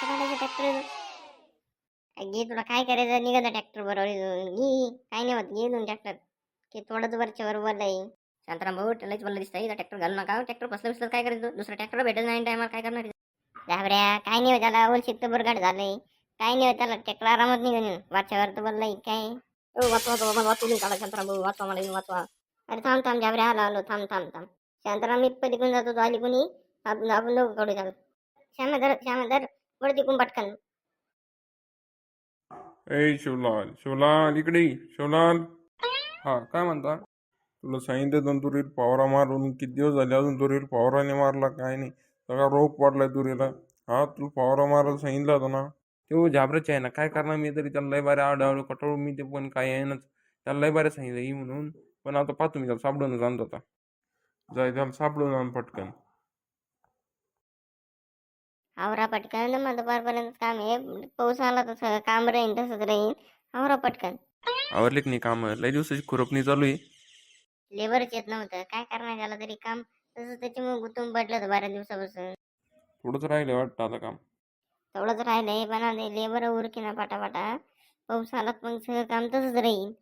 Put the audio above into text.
करायचं ट्रॅक्टर घे तुला काय करायचं? निघा ट्रॅक्टर बरोबर घे. काय नाही होत. घे दोन ट्रॅक्टर की थोडंच वरच्या बरोबर बोललाय शांतराम भाऊ लईच मला दिसतंय. ट्रॅक्टर घालू नका. ट्रॅक्टर बसलं बसलं काय करायचं? दुसरा ट्रॅक्टर भेटत नाही टायमाला काय करणार घाबऱ्या काय नाही होत. त्याला वर्षिक तर बरगाट झालंय. काय नाही होत त्याला. ट्रॅक्टर आरामात निघून वरच्या वर तर बोललाय काय? ओ वाचवा वाचवा वाचवून काढा शांताराम भाऊ वाचवा मला येऊन वाचवा. अरे थांब थांब. घाबऱ्या आलो आलो. थांब थांब थांब. शांतराम मी पलीकडून जातो. तो आली कोणी? आपण आपण दोघं काढू चालू श्यामा धर श्यामा धर वर तिकून पटकन. ए शिवलाल शिवलाल इकडे ये. शिवलाल. हा काय म्हणता? तुला सांगितलं दोन तुरील पावरा मारून किती दिवस झाले अजून तुरील पावराने मारला काय नाही. सगळा रोग पडलाय तुरीला हा तुला पावरा मारायला सांगितलं होतं ना? तो झाबराचे आहे ना काय करणार मी तरी? त्याला लय बारे आडवलं कटवलं मी ते पण काय आहे ना त्याला लय बारे सांगितलं ये म्हणून. पण आता पाहतो मी त्याला सापडूनच आणत आता. जाय त्याला सापडून आण पटकन. आवरा पटकन मग दुपारपर्यंत काम आहे. पाऊस आला तर सगळं काम राहीन तसंच राहीन. आवरा पटकन. आवरले की नाही कामं. लय दिवसाची खुरपणी चालू आहे. लेबरच येत नव्हतं. काय करणार त्याला तरी काम. तसं त्याच्यामुळे गुतून पडलं होतं बारा दिवसापासून. थोडंच राहिलं वाटतं आता काम. तेवढंच राहिलंय पण लेबर उरकी ना पाटापाटा. पाऊस आला तर मग सगळं काम तसंच राहील